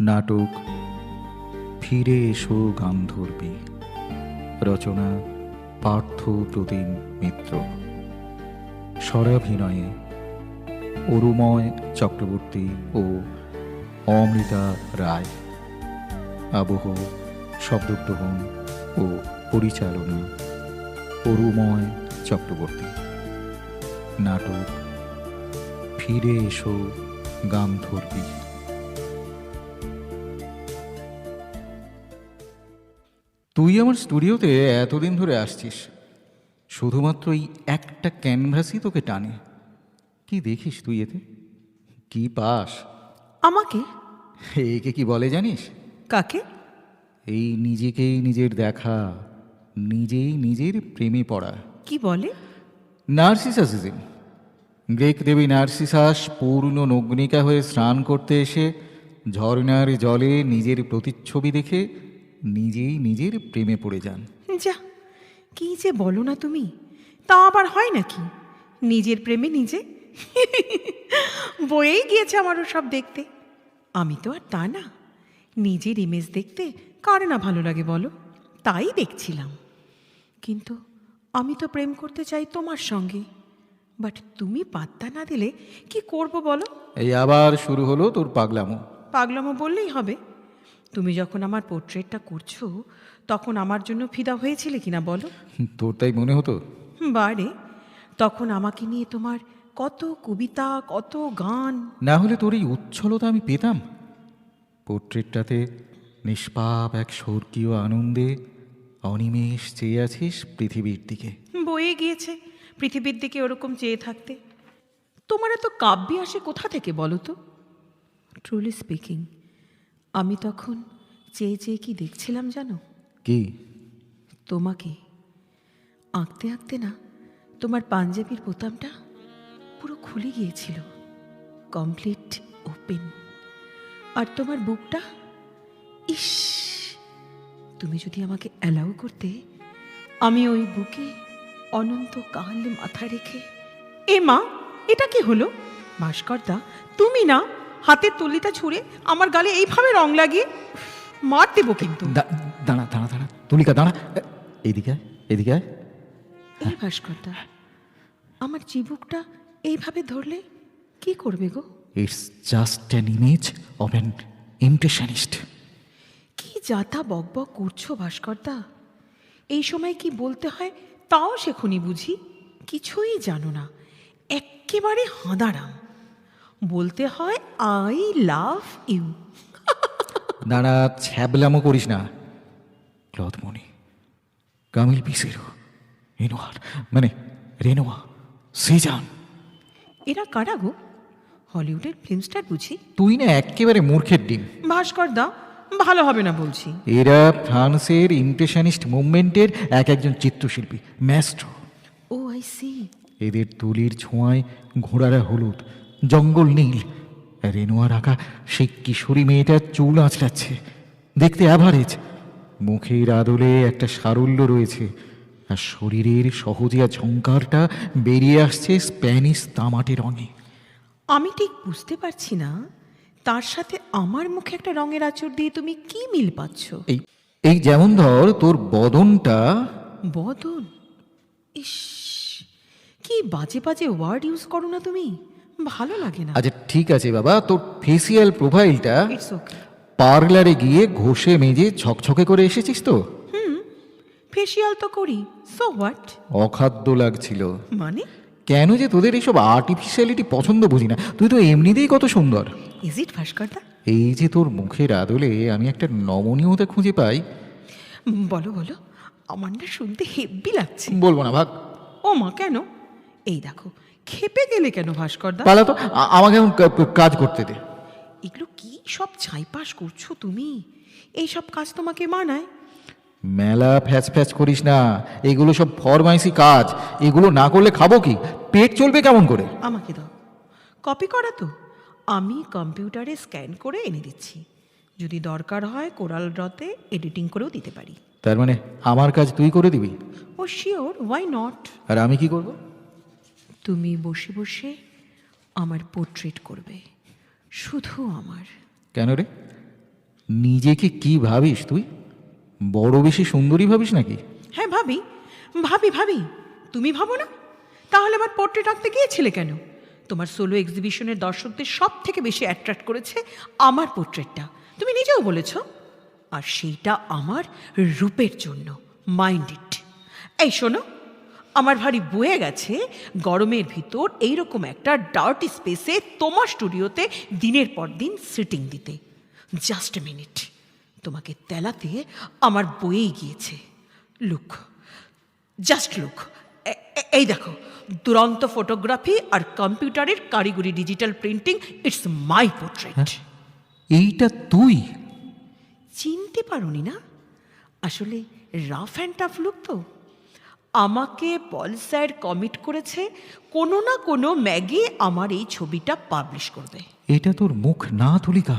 নাটক, ফিরে এসো গান্ধর্বী। রচনা, পার্থ প্রতিম মিত্র। স্বরাভিনয়ে অরুময় চক্রবর্তী ও অমৃতা রায়। আবহ, শব্দগ্রহণ ও পরিচালনা, অরুময় চক্রবর্তী। নাটক, ফিরে এসো গান্ধর্বী। তুই আমার স্টুডিওতে এতদিন ধরে আসছিস। শুধুমাত্র এই একটা ক্যানভাসই তোকে টানে। কি দেখিস তুই এতে? কি পাস? আমাকে? একে কি বলে জানিস? কাকে? এই নিজেকেই নিজের দেখা নিজেই নিজের প্রেমে পড়া। কি বলে? নার্সিসাসিজম। গ্রেক দেবী নার্সিসাস পূর্ণ নগ্নিকা হয়ে স্নান করতে এসে ঝর্ণার জলে নিজের প্রতিচ্ছবি দেখে নিজেই নিজের প্রেমে পড়ে যান। যা কি যে বলো না তুমি? তা আবার হয় নাকি? নিজের প্রেমে নিজে? বয়েই গিয়েছে আমারও সব দেখতে। আমি তো আর তা না। নিজের ইমেজ দেখতে কার না ভালো লাগে বলো? তাই দেখছিলাম। কিন্তু আমি তো প্রেম করতে চাই তোমার সঙ্গে। বাট তুমি পাত্তা না দিলে কি করব বলো? এই আবার শুরু হলো তোর পাগলামো। পাগলামো বললেই হবে। তুমি যখন আমার পোর্ট্রেটটা করছ তখন আমার জন্য ফিদা হয়েছিলে কিনা বলো? তোর তাই মনে হতো? বারে তখন আমাকে নিয়ে তোমার কত কবিতা কত গান। না হলে তোর এই উচ্ছলতা আমি পেতাম। পোর্ট্রেটটাতে নিষ্পাপ এক স্বর্গীয় আনন্দে অনিমেষ চেয়ে আছিস পৃথিবীর দিকে। বয়ে গিয়েছে পৃথিবীর দিকে ওরকম চেয়ে থাকতে। তোমার এত কাব্যে আসে কোথা থেকে বলো তো? ট্রুলি স্পিকিং আমি তখন চেয়ে চেয়ে কি দেখছিলাম জানো? কি? তোমাকে। আঁকতে আঁকতে না তোমার পাঞ্জাবির বোতামটা পুরো খুলে গিয়েছিল। Complete open. আর তোমার বুকটা ইস! তুমি যদি আমাকে অ্যালাউ করতে আমি ওই বুকে অনন্ত অনন্তকাল মাথা রেখে এ মা এটা কি হলো? ভাস্করদা তুমি না হাতের তুলিটা ছুঁড়ে আমার গালে এইভাবে রং লাগিয়ে মার দেবো কিন্তু। দা- দাঁড়া দাঁড়া দাঁড়া তুলিকা দাঁড়া। এইদিকে আয়, আয়। এই ভাস্করদা আমার চিবুকটা এইভাবে ধরলে কি করবে গো? It's just an image of an impressionist কি যাতা বকবক করছ ভাস্করদা? এই সময় কি বলতে হয় তাও শেখুনি বুঝি? কিছুই জানো না। এক্কেবারে হাঁদারাম। বলতে হয় আই লাভ ইউ দাঁড়া ছ্যাবলামো করিস না। ক্লথমণি কামিল পিসেরো রেনোয়ার মানে রেনোয়া সেজান এরা কারা গো? হলিউডের ফিল্ম স্টার বুঝি? তুই না একেবারে মূর্খের ডিম। ভাস্কর দা ভালো হবে না বলছি। এরা ফ্রান্সের ইমপ্রেশনিস্ট মুভমেন্টের এক একজন চিত্রশিল্পী ম্যাস্ট্রো। ও আই সি এদের তুলির ছোঁয়ায় ঘোড়ারা হলুদ জঙ্গল নীল। রেনোয়ার আঁকা সেই কিশোরী মেয়েটার চুল আঁচড়াচ্ছে। দেখতে অ্যাভারেজ মুখের আদলে একটা সারল্য রয়েছে। আর শরীরের সহজিয়া ঝঙ্কারটা বেরিয়ে আসছে স্প্যানিশ তামাটে রঙে। আমি ঠিক বুঝতে পারছি না তার সাথে আমার মুখে একটা রঙের আঁচড় দিয়ে তুমি কি মিল পাচ্ছ? এই এই যেমন ধর তোর বদনটা বদন? ইস কি বাজে বাজে ওয়ার্ড ইউজ করো না তুমি। ভালো লাগে না। আচ্ছা ঠিক আছে বাবা তোর ফেসিয়াল প্রোফাইলটা ইটস ওকে পার্লারে গিয়ে ঘষে মেজে ছকছকে করে এসেছিস তো? হুম ফেসিয়াল তো করি সো হোয়াট অখাদ্য লাগছিল। মানে? কেন যে তোদের এইসব আর্টিফিশিয়ালিটি পছন্দ বুঝি না? তুই তো এমনিতেই কত সুন্দর। ইজ ইট ভাস্করদা? এই যে তোর মুখের আদলে আমি একটা নমনীয়তা খুঁজে পাই। বলো বলো আমার না শুনতে হেব্বি লাগছে। বলব না ভাগ। ও মা কেন? এই দেখো খেপে গেলে কেন ভাস্করদা? পালা তো আ- আমাকে এখন কা- কাজ করতে দে। এগুলো কি সব ছাইপাস করছ তুমি? এই সব কাজ তোমাকে মানায়? মেলা ফ্যাচ ফ্যাচ করিস না। এগুলো সব ফরমাইসি কাজ। এগুলো না করলে খাব কি? পেট চলবে কেমন করে? আমাকে দাও। কপি করা তো। আমি কম্পিউটারে স্ক্যান করে এনে দিচ্ছি। যদি দরকার হয় কোরাল ড্রতে এডিটিং করেও দিতে পারি। তার মানে আমার কাজ তুই করে দিবি? ও শিওর ওয়াই নট আর আমি কি করব? তুমি বসে বসে আমার পোর্ট্রেট করবে। শুধু আমার। কেন রে? নিজেকে কি ভাবিস তুই? বড় বেশি সুন্দরী ভাবিস নাকি? হ্যাঁ ভাবি। ভাবি ভাবি। তুমি ভাবো না? তাহলে আমার পোর্ট্রেট আঁকতে গিয়েছিলে কেন? তোমার সোলো এক্সিবিশনের দর্শকদের সব থেকে বেশি অ্যাট্রাক্ট করেছে আমার পোর্ট্রেটটা তুমি নিজেও বলেছ। আর সেইটা আমার রূপের জন্য। মাইন্ড ইট এই শোনো আমার ভারী বয়ে গেছে গরমের ভিতর এইরকম একটা ডার্টি স্পেসে তোমার স্টুডিওতে দিনের পর দিন সিটিং দিতে। জাস্ট এ মিনিট তোমাকে তেলাতে আমার বয়েই গিয়েছে। লুক জাস্ট লুক এই দেখো দুরন্ত ফটোগ্রাফি আর কম্পিউটারের কারিগরি digital printing it's my portrait এইটা তুই? চিনতে পারোনি না? আসলে রাফ অ্যান্ড টাফ লুক তো। আমাকে পল স্যার কমিট করেছে কোনো না কোনো ম্যাগে আমার এই ছবিটা পাবলিশ করবে। এটা তোর মুখ না তুলিকা।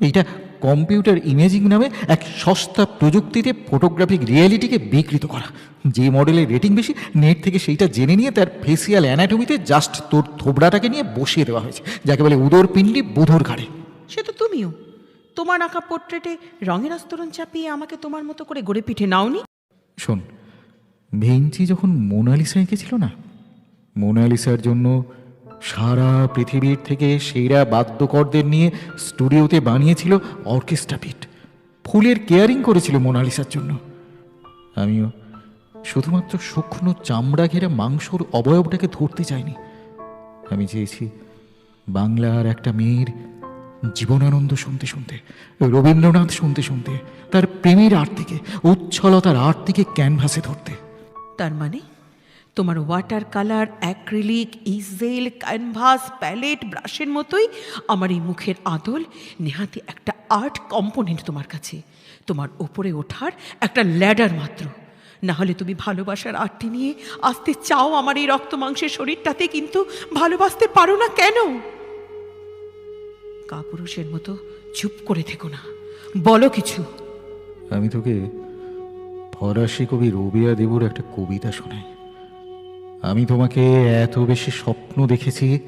এটা কম্পিউটার ইমেজিং নামে এক সস্তা প্রযুক্তিতে ফটোগ্রাফিক রিয়েলিটিকে বিকৃত করা। যে মডেলের রেটিং বেশি নেট থেকে সেইটা জেনে নিয়ে তার ফেসিয়াল অ্যানাটমিতে জাস্ট তোর থোবড়াটাকে নিয়ে বসিয়ে দেওয়া হয়েছে যাকে বলে উদর পিণ্ডি বুধুর ঘাড়ে। সে তো তুমিও। তোমার আঁকা পোর্ট্রেটে রঙের আস্তরণ চাপিয়ে আমাকে তোমার মতো করে গড়ে পিঠে নাওনি? শোন ভেঞ্চি যখন মোনালিসা এঁকেছিল না? মোনালিসার জন্য সারা পৃথিবীর থেকে সেরা বাদ্যকরদের নিয়ে স্টুডিওতে বানিয়েছিল অর্কেস্ট্রা পিট ফুলের কেয়ারিং করেছিল মোনালিসার জন্য। আমিও শুধুমাত্র শুকনো চামড়া ঘেরা মাংসর অবয়বটাকে ধরতে চাইনি। আমি চেয়েছি বাংলার একটা মেয়ের জীবনানন্দ শুনতে শুনতে, রবীন্দ্রনাথ শুনতে শুনতে, তার প্রেমের আর্তিকে, উচ্ছলতার আর্তিকে ক্যানভাসে ধরতে। তার মানে? তোমার water colour acrylic easel canvas palette ব্রাশের মতোই আমার এই মুখের আদল নেহাতি একটা আর্ট কম্পোনেন্ট তোমার কাছে। তোমার ওপরে ওঠার একটা ল্যাডার মাত্র। না হলে তুমি ভালোবাসার আর্টটি নিয়ে আসতে চাও আমার এই রক্ত মাংসের শরীরটাতে, কিন্তু ভালোবাসতে পারো না কেন? কাপুরুষের মতো চুপ করে থেকো না। বলো কিছু। আমি তোকে ফরাসি কবি রবিয়া দেবুর একটা কবিতা শোনাই। আমি তোমাকে এত বেশি স্বপ্ন দেখেছি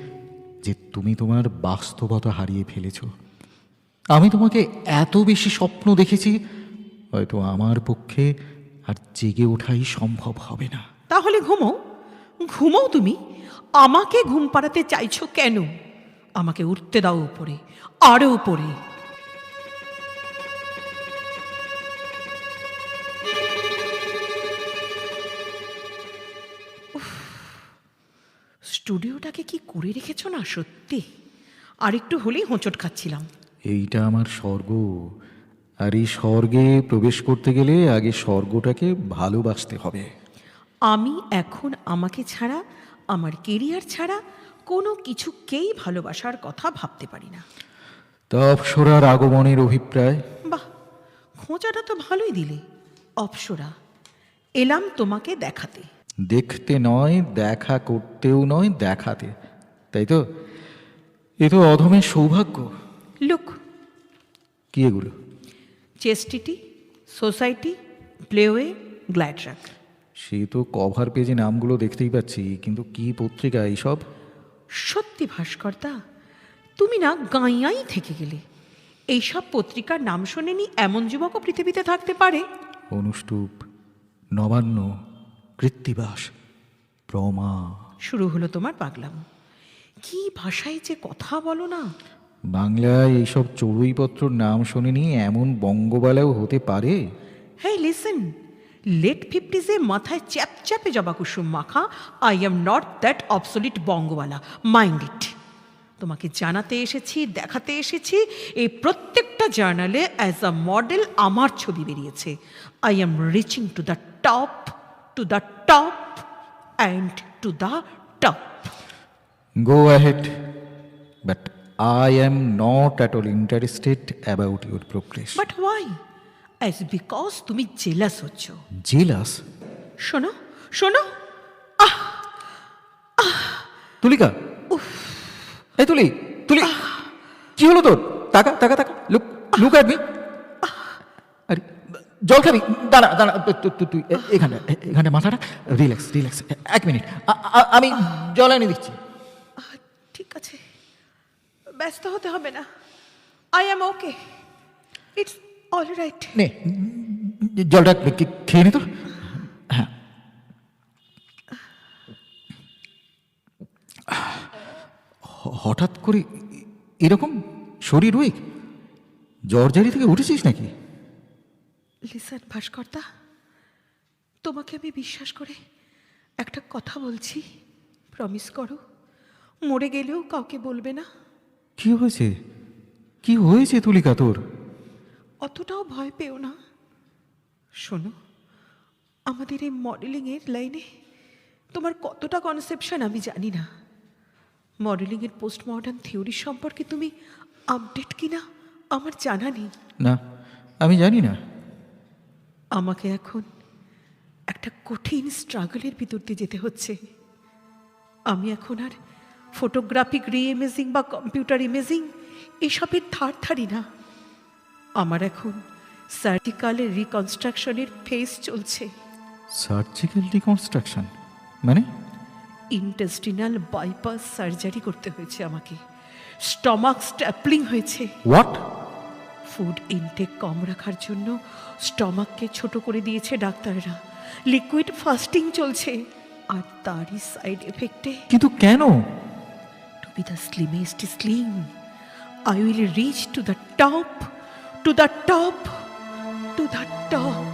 যে তুমি তোমার বাস্তবতা হারিয়ে ফেলেছ। আমি তোমাকে এত বেশি স্বপ্ন দেখেছি, হয়তো আমার পক্ষে আর জেগে ওঠাই সম্ভব হবে না। তাহলে ঘুমো। ঘুমোও তুমি। আমাকে ঘুম পাড়াতে চাইছো কেন? আমাকে উঠতে দাও উপরে, আরও উপরে। স্টুডিওটাকে কি করে রেখেছো না সত্যি? আর একটু হলেই হোঁচট খাচ্ছিলাম। এইটা আমার স্বর্গ। আর এই স্বর্গে প্রবেশ করতে গেলে আগে স্বর্গটাকে ভালোবাসতে হবে। আমি এখন আমাকে ছাড়া আমার কেরিয়ার ছাড়া কোনো কিছুকেই ভালোবাসার কথা ভাবতে পারি না। তা অপসরার আগমনের অভিপ্রায়? বাহ খোঁচাটা তো ভালোই দিলে। অপসরা এলাম তোমাকে দেখাতে। দেখতে নয় দেখা করতেও নয় দেখাতে। তাই তো? এ তো অধমের সৌভাগ্য। লুক। কি এগুলো? Chastity society প্লেওয়ে গ্ল্যাডরাক। সে তো কভার পেজে নামগুলো দেখতেই পাচ্ছি কিন্তু কি পত্রিকা এইসব? সত্যি ভাস্কর্তা তুমি না গাঁয়াই থেকে গেলে। এইসব পত্রিকার নাম শোনেনি এমন যুবকও পৃথিবীতে থাকতে পারে। অনুষ্টুপ নবান্ন। কৃত্তিবাস প্রমা। শুরু হলো তোমার পাগলাম। কি ভাষায় যে কথা বলো না। বাংলায় এইসব চড়ুইপত্রর নাম শোনেনি এমন বঙ্গবালাও হতে পারে? হ্যাঁ লিসেন। লেট ফিফটিজে মাথায় চ্যাপচ্যাপে জবা কুসুম মাখা I am not that obsolete বঙ্গওয়ালা mind it. তোমাকে জানাতে এসেছি দেখাতে এসেছি এই প্রত্যেকটা জার্নালে অ্যাজ আ মডেল আমার ছবি বেরিয়েছে। I am reaching to the top to the top and to the top go ahead but I am not at all interested about your progress but why as because তুমি jealous হচ্ছ। Jealous শোনো শোনো। তুলিকা। এই তুলি তুলি। কি হলো তোর? তাকা তাকা তাকা। লুক লুক অ্যাট মি আরে জল খাবি? দাঁড়া দাঁড়া তুই এখানে এখানে মাথাটা রিল্যাক্স রিল্যাক্স এক মিনিট আমি জল এনে দিচ্ছি। ঠিক আছে। ব্যস্ত হতে হবে না। I am okay it's all right নে জলটা খেয়ে নে তো। হ্যাঁ। হঠাৎ করে এরকম শরীর উইক জ্বর জারি থেকে উঠেছিস নাকি? লিসন ভাস্করদা তোমাকে আমি বিশ্বাস করে একটা কথা বলছি। প্রমিস করো মরে গেলেও কাউকে বলবে না। কি হয়েছে? কি হয়েছে তুলিকা তোর? অতটাও ভয় পেও না। শোনো আমাদের এই মডেলিংয়ের লাইনে তোমার কতটা কনসেপশন আমি জানি না। মডেলিংয়ের পোস্ট মডার্ন থিওরি সম্পর্কে তুমি আপডেট কিনা আমার জানা নেই। না আমি জানি না। আমাকে এখন একটা কঠিন স্ট্রাগলের ভিতর দিয়ে যেতে হচ্ছে। আমি এখন আর ফটোগ্রাফিক রি ইমেজিং বা কম্পিউটার ইমেজিং এসবের ধার ধারি না। আমার এখন সার্টিকালের রিকনস্ট্রাকশনের ফেস চলছে। Surgical reconstruction? মানে? ইন্টেস্টিনাল বাইপাস সার্জারি করতে হয়েছে আমাকে। স্টমাক স্ট্যাপলিং হয়েছে। হোয়াট ফুড ইনটেক কম রাখার জন্য স্টমাককে ছোট করে দিয়েছে ডাক্তাররা। লিকুইড ফাস্টিং চলছে। আর তারই সাইড এফেক্টে কিন্তু কেন? To be the slimmest slim I will reach to the top to the top to the top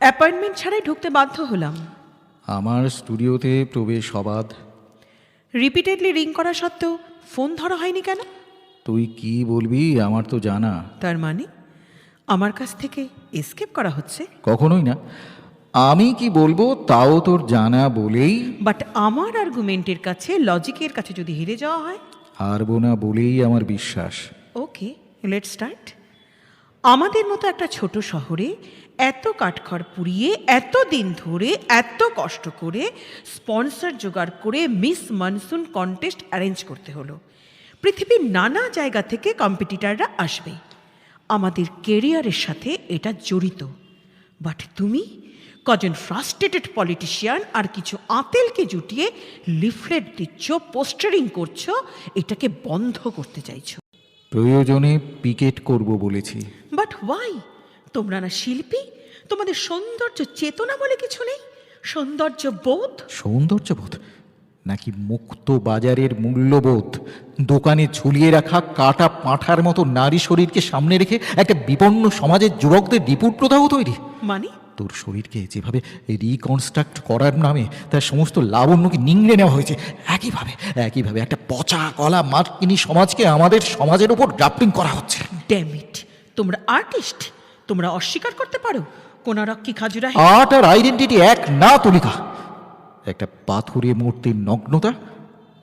appointment ছাড়াই ঢুকতে বাধ্য হলাম। আমার স্টুডিওতে প্রবেশ অবাধ রিপিটেডলি রিং করা সত্ত্বেও ফোন ধরা হয়নি কেন? তুই কি বলবি আমার তো জানা। তার মানে আমার কাছ থেকে এসকেপ করা হচ্ছে? কখনোই না। আমি কি বলব তাও তোর জানা বলেই। বাট আমার আর্গুমেন্টের কাছে লজিকের কাছে যদি হেরে যাওয়া হয়? হারবো না বলেই আমার বিশ্বাস। ওকে লেট স্টার্ট আমাদের মতো একটা ছোট শহরে এত কাঠখড় পুড়িয়ে এত দিন ধরে এত কষ্ট করে স্পন্সর জোগাড় করে মিস মনসুন কন্টেস্ট অ্যারেঞ্জ করতে হলো। পৃথিবীর নানা জায়গা থেকে কম্পিটিটাররা আসবে। আমাদের কেরিয়ারের সাথে এটা জড়িত। বাট তুমি কজন ফ্রাস্ট্রেটেড পলিটিশিয়ান আর কিছু আতেলকে জুটিয়ে লিফলেট দিচ্ছ পোস্টারিং করছ এটাকে বন্ধ করতে চাইছো। প্রয়োজনে পিকেট করব বলেছি। বাট ওয়াই তোমরা না শিল্পী? তোমাদের সৌন্দর্য চেতনা বলে কিছু নেই? সৌন্দর্য বোধ? সৌন্দর্যবোধ নাকি মুক্ত বাজারের মূল্যবোধ? দোকানে ঝুলিয়ে রাখা কাটা পাঁঠার মতো নারী শরীরকে সামনে রেখে একটা বিপন্ন সমাজের যুবকদের বিপুল প্রদাহ তৈরি। মানে? তোর শরীরকে যেভাবে রিকনস্ট্রাক্ট করার নামে তার সমস্ত লাবণ্যকে নিংড়ে নেওয়া হয়েছে একইভাবে একইভাবে একটা পচা কলা মার্কিনী সমাজকে আমাদের সমাজের উপর ড্রাফটিং করা হচ্ছে। ড্যামিট তোমরা আর্টিস্ট তোমরা অস্বীকার করতে পারো। কোনারক্কি খাজুরা আর্ট আর আইডেন্টিটি এক না তুলিকা। একটা পাথুরে মূর্তির নগ্নতা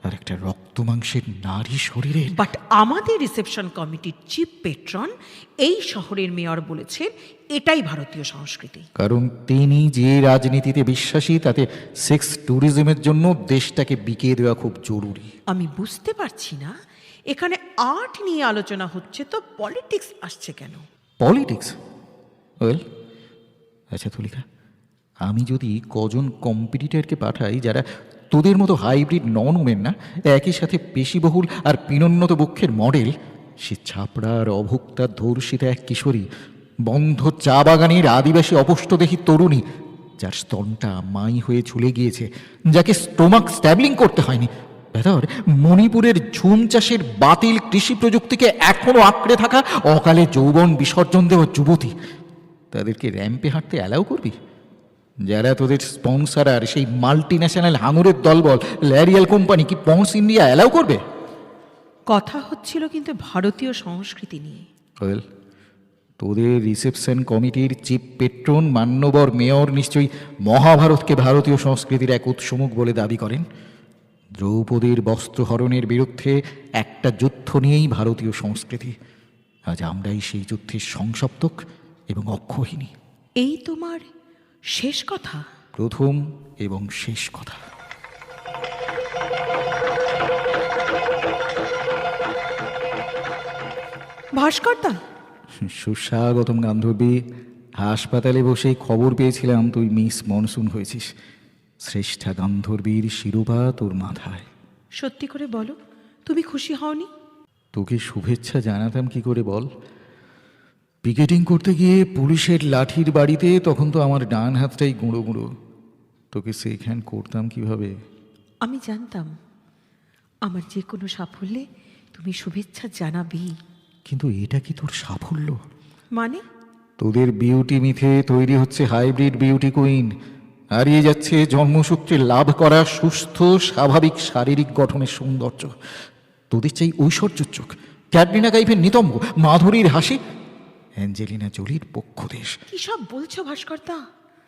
আর একটা রক্ত মাংসের নারী শরীরের বাট আমাদের রিসেপশন কমিটির চিফ পেট্রন এই শহরের মেয়র বলেছেন এটাই ভারতীয় সংস্কৃতি। কারণ তিনি যে রাজনীতিতে বিশ্বাসী তাতে সেক্স ট্যুরিজমের জন্য দেশটাকে বিকিয়ে দেওয়া খুব জরুরি। আমি বুঝতে পারছি না এখানে আর্ট নিয়ে আলোচনা হচ্ছে তো পলিটিক্স আসছে কেন? পলিটিক্স? ওয়েল আচ্ছা তুলিকা আমি যদি কজন কম্পিটিটরকে পাঠাই যারা তোদের মতো হাইব্রিড নন ওমেন না, একই সাথে পেশিবহুল আর পিনোন্নত বক্ষের মডেল, সে ছাপড়ার অভুক্তার ধর্ষিতা এক কিশোরী, বন্ধ চা বাগানের আদিবাসী অপষ্টদেহী তরুণী, যার স্তনটা মাই হয়ে ঝুলে গিয়েছে, যাকে স্টোমাক স্ট্যাবলিং করতে হয়নি। ভেতর মণিপুরের ঝুম চাষের বাতিল কৃষি প্রযুক্তিকে এখনও আঁকড়ে থাকা অকালে যৌবন বিসর্জন দেওয়া যুবতী। তাদেরকে র্যাম্পে হাঁটতে অ্যালাউ করবি? যারা তোদের স্পন্সার আর সেই মাল্টি ন্যাশনাল হাঙুরের দলবল ল্যারিয়াল কোম্পানি কি পন্স ইন্ডিয়া অ্যালাউ করবে? কথা হচ্ছিল কিন্তু ভারতীয় সংস্কৃতি নিয়ে। ওয়েল তোদের রিসেপশন কমিটির চিফ পেট্রন মান্যবর মেয়র নিশ্চয়ই মহাভারতকে ভারতীয় সংস্কৃতির এক উৎসমুখ বলে দাবি করেন। দ্রৌপদীর বস্ত্রহরণের বিরুদ্ধে একটা যুদ্ধ নিয়েই ভারতীয় সংস্কৃতি। আজ আমরাই সেই যুদ্ধের সংসপ্তক। এবং অক্ষহীনী এই তোমার শেষ কথা? প্রথম এবং শেষ কথা। ভাস্করদা সুস্বাগতম গান্ধর্বী হাসপাতালে বসেই খবর পেয়েছিলাম তুই মিস মনসুন হয়েছিস। শ্রেষ্ঠা গান্ধর্বীর শিরোপা তোর মাথায়। সত্যি করে বলো তুমি খুশি হওনি? তোকে শুভেচ্ছা জানাতাম কি করে বল? পিকেটিং করতে গিয়ে পুলিশের লাঠির বাড়িতে তখন তো আমার ডান হাতটাই গুঁড়ো গুঁড়ো। তোকে সেইখান করতাম কীভাবে? আমি জানতাম। আমার যে কোনো সাফল্যে তুমি শুভেচ্ছা জানাবেই কিন্তু এটা কি তোর সাফল্য? মানে? তোদের বিউটি মিথে তৈরি হচ্ছে হাইব্রিড বিউটি কুইন। হারিয়ে যাচ্ছে জন্মসূত্রে লাভ করা সুস্থ স্বাভাবিক শারীরিক গঠনের সৌন্দর্য। তোদের চাই ঐশ্বর্য চোখ ক্যাটরিনা কাইফের নিতম্ব মাধুরীর হাসি অ্যাঞ্জেলিনা জলির পক্ষদেশ কি সব বলছো ভাস্কর্তা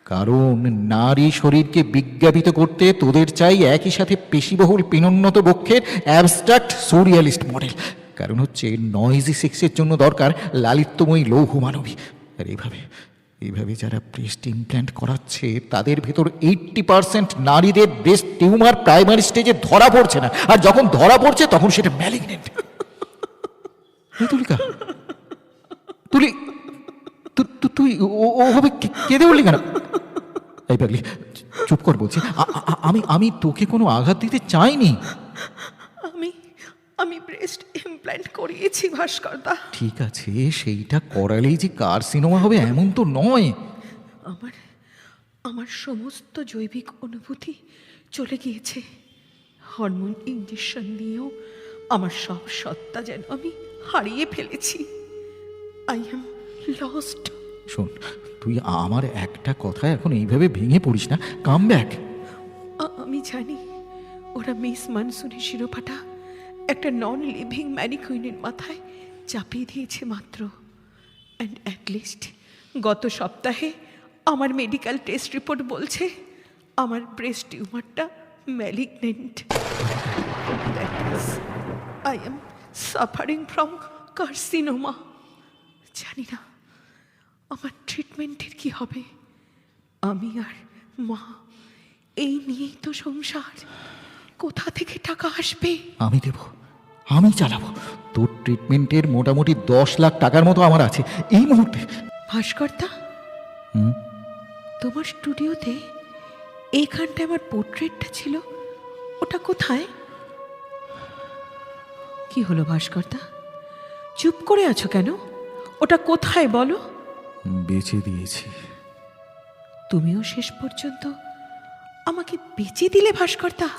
কারণ নারী শরীরকে বিজ্ঞাপিত করতে তোদের চাই একই সাথে পেশিবহুল পিনোন্নত বক্ষের অ্যাবস্ট্রাক্ট সোরিয়ালিস্ট মডেল কারণ হচ্ছে নয়েজি সেক্সের জন্য দরকার লালিত্যময়ী লৌহ মানবী। আর এইভাবে এইভাবে যারা ব্রেস্ট ইমপ্ল্যান্ট করাচ্ছে তাদের ভেতর এইট্টি পার্সেন্ট নারীদের ব্রেস্ট টিউমার প্রাইমারি স্টেজে ধরা পড়ছে না। আর যখন ধরা পড়ছে তখন সেটা ম্যালিগনেন্ট তুলি তুই ও- ওভাবে কে- কেঁদে উঠলি কেন এই পাগলি চুপ কর বলছি আমি আমি তোকে কোনো আঘাত দিতে চাইনি আমি আমি ব্রেস্ট ইমপ্ল্যান্ট করিয়েছি ভাস্কর্তা ঠিক আছে সেইটা করালেই যে কার সিনেমা হবে এমন তো নয় আমার আমার সমস্ত জৈবিক অনুভূতি চলে গিয়েছে হরমোন ইঞ্জেকশন দিয়েও আমার সব সত্তা যেন আমি হারিয়ে ফেলেছি আই এম লস্ট শোন তুই আমার একটা কথা এখন এইভাবে ভেঙে পড়িস না কাম ব্যাক আমি জানি ওরা মিস মানসুনের শিরোপাটা একটা নন লিভিং ম্যানিকুইনের মাথায় চাপিয়ে দিয়েছে মাত্র। অ্যান্ড অ্যাটলিস্ট গত সপ্তাহে আমার মেডিকেল টেস্ট রিপোর্ট বলছে আমার breast টিউমারটা malignant that is I am suffering from carcinoma জানি না আমার ট্রিটমেন্টের কি হবে? আমি আর মা এই নিয়েই তো সংসার। কোথা থেকে টাকা আসবে? আমি দেব আমি চালাবো। তোর ট্রিটমেন্টের মোটামুটি দশ লাখ টাকার মতো আমার আছে এই মুহূর্তে। ভাস্কর্তা? তোমার স্টুডিওতে এইখানটায় আমার পোর্ট্রেটটা ছিল ওটা কোথায়? কি হলো ভাস্কর্তা চুপ করে আছো কেন? ওটা কোথায় বলো? বেঁচে দিয়েছি। তুমিও শেষ পর্যন্ত আমাকে বেঁচে দিলে ভাস্কর্তা।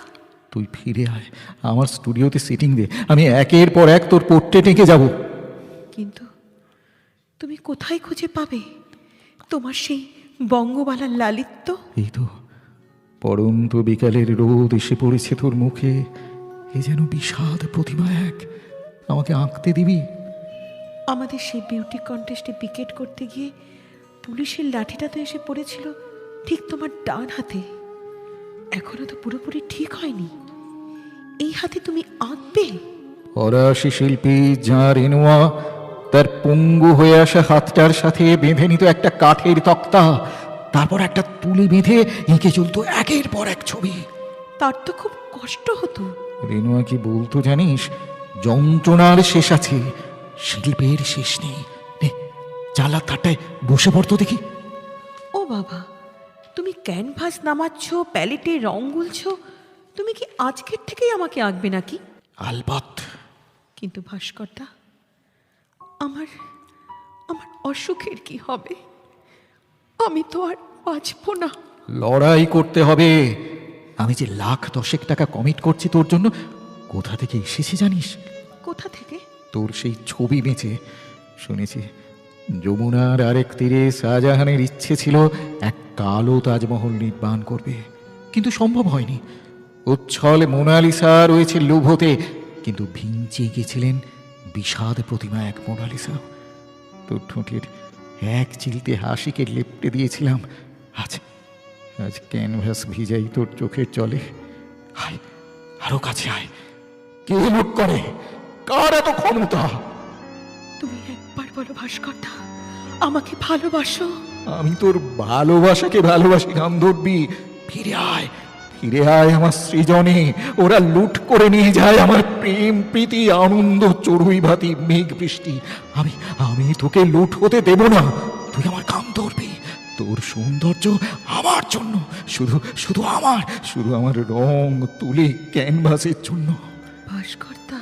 তুই ফিরে আয় আমার স্টুডিওতে সিটিং দে আমি একের পর এক তোর পোট্রে টেকে যাব। কিন্তু তুমি কোথায় খুঁজে পাবে? তোমার সেই বঙ্গবালার লালিত্য? এই তো পরন্ত বিকালের রোদ এসে পড়েছে তোর মুখে এ যেন বিষাদ প্রতিমা এক। আমাকে আঁকতে দিবি? আমাদের সেই বিউটি কন্টেস্টে পিকেট করতে গিয়ে পুলিশের লাঠিটা তো এসে পড়েছিল ঠিক তোমার ডান হাতে। এখনও তো পুরোপুরি ঠিক হয়নি। এই হাতে তুমি আঁকবে? ফরাসি শিল্পী যা রেনোয়া তার পঙ্গু হয়ে আসা হাতটার সাথে বেঁধে নিত একটা কাঠের তক্তা। তারপর একটা তুলি বেঁধে এঁকে চলতো একের পর এক ছবি। তার তো খুব কষ্ট হতো। রেনুয়া কি বলতো জানিস? যন্ত্রণার শেষ আছে। শিল্পের শেষ নেই। চালা তারটায় বসে পড়তো দেখি। ও বাবা তুমি ক্যানভাস নামাচ্ছ প্যালেটে রং গুলছ তুমি কি আজকের থেকেই আমাকে আঁকবে নাকি? আলবাত। কিন্তু ভাস্করদা আমার আমার অসুখের কি হবে? আমি তো আর বাঁচবো না। লড়াই করতে হবে। আমি যে লাখ দশেক টাকা কমিট করছি তোর জন্য কোথা থেকে এসেছে জানিস? কোথা থেকে? তোর সেই ছবি বেঁচে। শুনেছি, যমুনার আরেক তীরে শাহজাহানের ইচ্ছে ছিল এক কালো তাজমহল নির্মাণ করবে। কিন্তু সম্ভব হয়নি। উচ্ছল মোনালিসা রয়েছে লুভতে, কিন্তু ভিঞ্চে গেছিলেন বিষাদ প্রতিমা এক মোনালিসা। তোর ঠোঁটের এক চিলতে হাসিকে লেপটে দিয়েছিলাম। আজ আজ ক্যানভাস ভিজাই তোর চোখের জলে। আয়, আরও কাছে আয়। কে লুট করে? কার এত ক্ষমতা? তুমি একবার বলো ভাস্করদা আমাকে ভালোবাসো। আমি তোর ভালোবাসাকে ভালোবাসি গান্ধর্বী। ফিরে আয় ফিরে আয় আমার সৃজনে। ওরা লুট করে নিয়ে যায় আমার প্রেম প্রীতি আনন্দ চড়ুই ভাতি মেঘ বৃষ্টি আমি আমি তোকে লুট হতে দেব না। তুই আমার কাম ধরবি তোর সৌন্দর্য আমার জন্য। শুধু শুধু আমার শুধু আমার রং তুলে ক্যানভাসের জন্য। ভাস্কর্তা